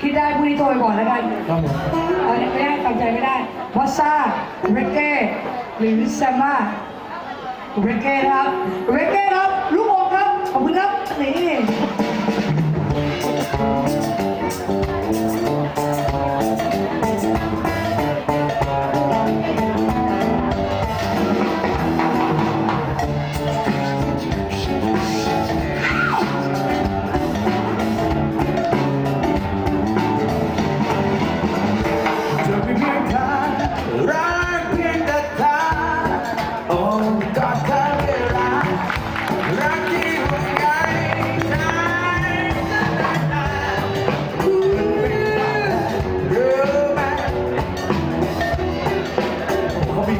คิดได้พรุ่งนี้โทรไปก่อนแล้วกันครับผมเอาเนี่ยไม่ได้ตั้งใจไม่ได้วอสซ่าเรเก้หรือแซมมาเรเก้ครับเรเก้ครับลูกโป่งครับขอบคุณครับ เขามี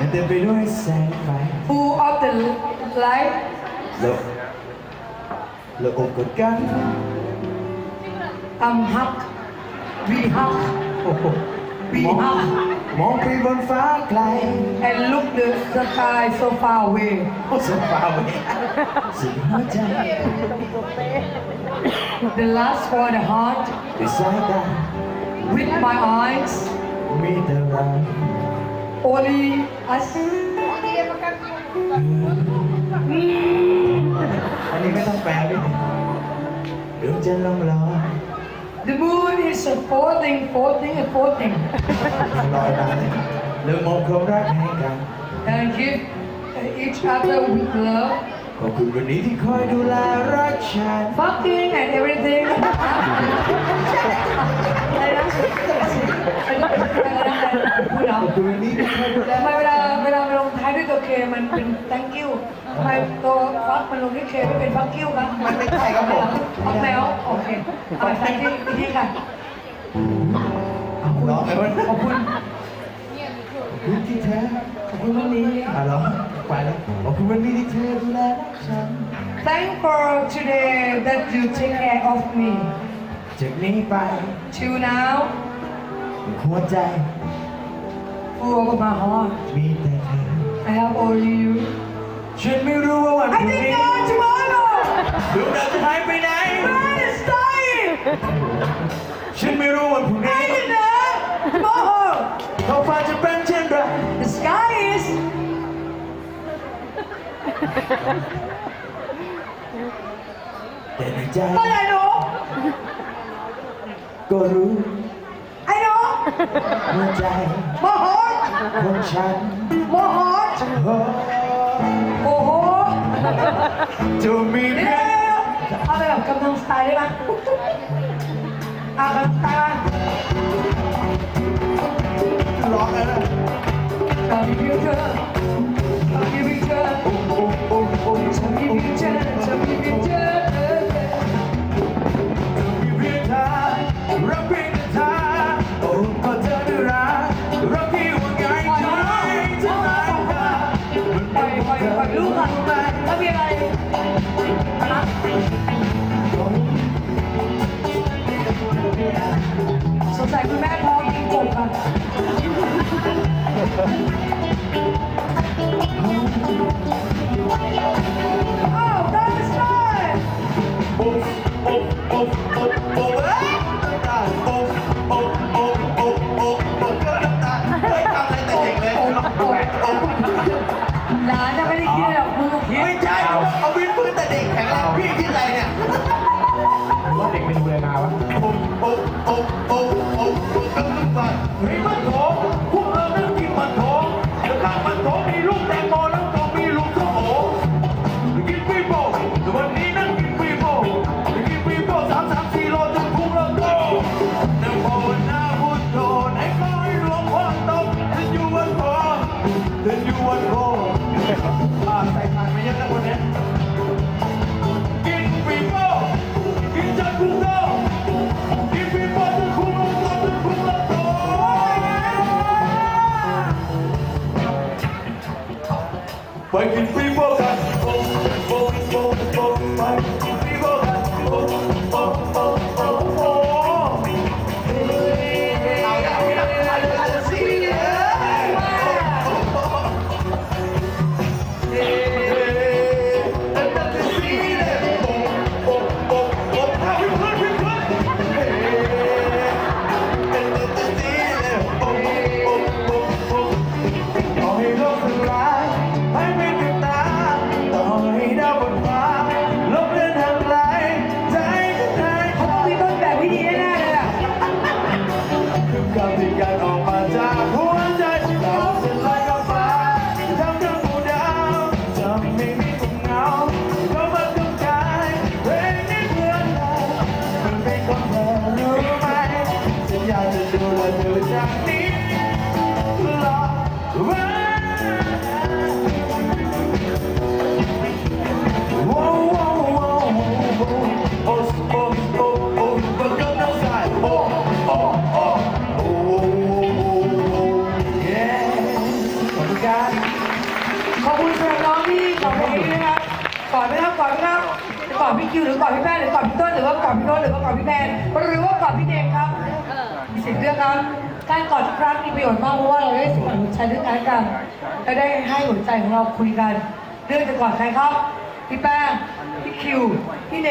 มันเต็มไปด้วยแสงไฟ full of the light เราเราอบกอดกัน I'm hug we hug โอ้โห we มอง hug มองไปบนฟ้าไกล and look the sky so far away โอ้สฟ้าไว้สุดหัวใจ the last for the heart ด้วยสายตา with my eyes มีแต่เ รา only us อันนี้ไม่ต้องแปลด้วยดวงจันทร์ลองลอย the moon is a floating floating and floating ลอยมาเริ่มมองความรักให้กัน and give each other with love ขอบคุณวันนี้ที่คอยดูแลรักฉัน fucking and everything อะไรนะพู ดขเอาอบคุณวันนี้ที่คอยดูแลทำไมเวลาเวลาลงท้ายด้วยตัวเคมันเป็น thank you ทำไมตัวฟักมันลงด้วยเคไม่เป็น fuck you ครับมันไม่ใช่ครับผมฟักแล้วโอเคเอาไปที่อีกทีค่ะร้องไงวะขอบคุณคุณที่แท้ขอบคุณวันนี้อะร้อไปแล้วขอบคุณวันนี้ที่เธอดูแลรักฉัน Thank for today that you take care of me จากนี้ไป till now หัวใจ full of my heart มีแต่เธอ I have only you ฉันไม่รู้ว่าวันพ I รุ่ง think นี้ God tomorrow ดวงดาวจะหายไปไหน man is dying ฉันไม่รู้วันพรุ่งนี้ I don't know tomorrow ท้องฟ้าจะเป็นเช่นไร the sky is แต่ในใจ but I know ก็รู้ I know หัวใจ my heart ของฉัน my heart โอ้โอ้โหจะมีเดี๋เพียยวงเอาไปแบบกำลังสไตล์ได้ไหมอะกำลังสไตล์ร้องเลยนะชอบมีวิวเจอ เอาวินพื้นแต่เด็กแข็งแรงพี่คิดอะไรเนี่ยว่าเด็กเป็นดูแลนาวะโอ้โอ้โอ้โอ้โอ้โอ้ก็น้ำตาเฮ้ยมัน Waking people. อนพี่คิวหรือกอดพี่แป้งหรือกอดพี่ต้นหรือว่ากอดพี่โน้ตหรือว่ากอดพี่แมนหรือว่ากอดพี่เนมครับมีสิทธิ์เลือกครับการกอดทุกครั้งมีประโยชน์มากเพราะว่าเราได้สวมหัวใจด้วยกันและได้ให้หัวใจของเราคุยกัน เรื่องจะกอดใครครับพี่แป้งพี่คิวพี่เด